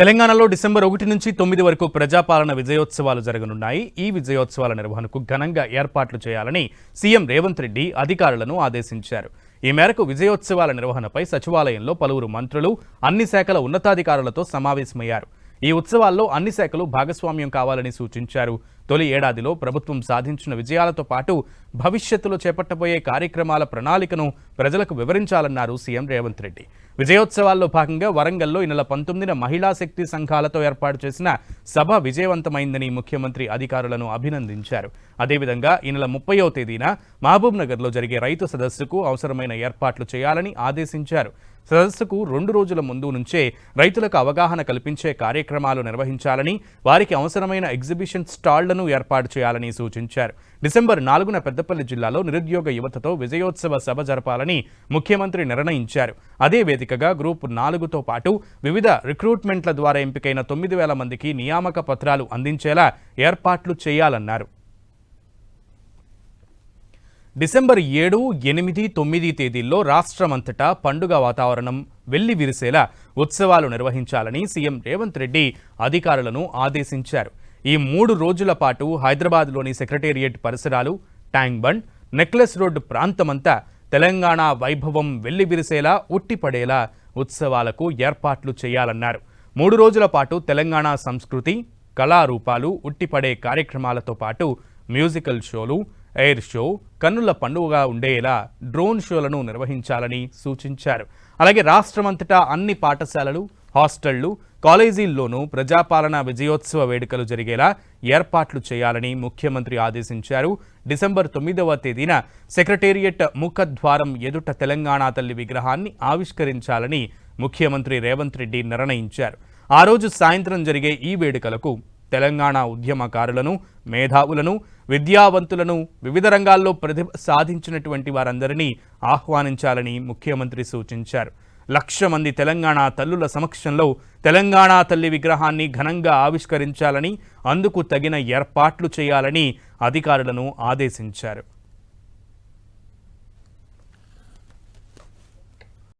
తెలంగాణలో డిసెంబర్ ఒకటి నుంచి తొమ్మిది వరకు ప్రజాపాలన విజయోత్సవాలు జరగనున్నాయి. ఈ విజయోత్సవాల నిర్వహణకు ఘనంగా ఏర్పాట్లు చేయాలని సీఎం రేవంత్ రెడ్డి అధికారులను ఆదేశించారు. ఈ మేరకు విజయోత్సవాల నిర్వహణపై సచివాలయంలో పలువురు మంత్రులు అన్ని శాఖల ఉన్నతాధికారులతో సమావేశమయ్యారు. ఈ ఉత్సవాల్లో అన్ని శాఖలు భాగస్వామ్యం కావాలని సూచించారు. తొలి ఏడాదిలో ప్రభుత్వం సాధించిన విజయాలతో పాటు భవిష్యత్తులో చేపట్టబోయే కార్యక్రమాల ప్రణాళికను ప్రజలకు వివరించాలన్నారు సీఎం రేవంత్ రెడ్డి. విజయోత్సవాల్లో భాగంగా వరంగల్లో ఈ నెల పంతొమ్మిదిన మహిళా శక్తి సంఘాలతో ఏర్పాటు చేసిన సభ విజయవంతమైందని ముఖ్యమంత్రి అధికారులను అభినందించారు. అదేవిధంగా ఈ నెల ముప్పయో తేదీన మహబూబ్ నగర్లో జరిగే రైతు సదస్సుకు అవసరమైన ఏర్పాట్లు చేయాలని ఆదేశించారు. సదస్సుకు రెండు రోజుల ముందు నుంచే రైతులకు అవగాహన కల్పించే కార్యక్రమాలు నిర్వహించాలని వారికి అవసరమైన ఎగ్జిబిషన్ స్టాళ్ళను ఏర్పాటు చేయాలని సూచించారు. డిసెంబర్ నాలుగున పెద్దపల్లి జిల్లాలో నిరుద్యోగ యువతతో విజయోత్సవ సభ జరపాలని ముఖ్యమంత్రి నిర్ణయించారు. అదే వేదికగా గ్రూప్ నాలుగుతో పాటు వివిధ రిక్రూట్మెంట్ల ద్వారా ఎంపికైన తొమ్మిది వేల మందికి నియామక పత్రాలు అందించేలా ఏర్పాట్లు చేయాలన్నారు. డిసెంబర్ ఏడు ఎనిమిది తొమ్మిది తేదీల్లో రాష్ట్రమంతటా పండుగ వాతావరణం వెళ్ళి విరిసేలా ఉత్సవాలు నిర్వహించాలని సీఎం రేవంత్ రెడ్డి అధికారులను ఆదేశించారు. ఈ మూడు రోజుల పాటు హైదరాబాద్లోని సెక్రటేరియట్ పరిసరాలు ట్యాంక్ బండ్ నెక్లెస్ రోడ్డు ప్రాంతమంతా తెలంగాణ వైభవం వెళ్ళి విరిసేలా ఉట్టిపడేలా ఉత్సవాలకు ఏర్పాట్లు చేయాలన్నారు. మూడు రోజుల పాటు తెలంగాణ సంస్కృతి కళారూపాలు ఉట్టిపడే కార్యక్రమాలతో పాటు మ్యూజికల్ షోలు ఎయిర్ షో కన్నుల పండుగగా ఉండేలా డ్రోన్ షోలను నిర్వహించాలని సూచించారు. అలాగే రాష్ట్రమంతటా అన్ని పాఠశాలలు హాస్టళ్ళు కాలేజీల్లోనూ ప్రజాపాలన విజయోత్సవ వేడుకలు జరిగేలా ఏర్పాట్లు చేయాలని ముఖ్యమంత్రి ఆదేశించారు. డిసెంబర్ తొమ్మిదవ తేదీన సెక్రటేరియట్ ముఖద్వారం ఎదుట తెలంగాణ తల్లి విగ్రహాన్ని ఆవిష్కరించాలని ముఖ్యమంత్రి రేవంత్ రెడ్డి నిర్ణయించారు. ఆ రోజు సాయంత్రం జరిగే ఈ వేడుకలకు తెలంగాణ ఉద్యమకారులను మేధావులను విద్యావంతులను వివిధ రంగాల్లో ప్రతిభ సాధించినటువంటి వారందరినీ ఆహ్వానించాలని ముఖ్యమంత్రి సూచించారు. లక్ష మంది తెలంగాణ తల్లుల సమక్షంలో తెలంగాణ తల్లి విగ్రహాన్ని ఘనంగా ఆవిష్కరించాలని అందుకు తగిన ఏర్పాట్లు చేయాలని అధికారులను ఆదేశించారు.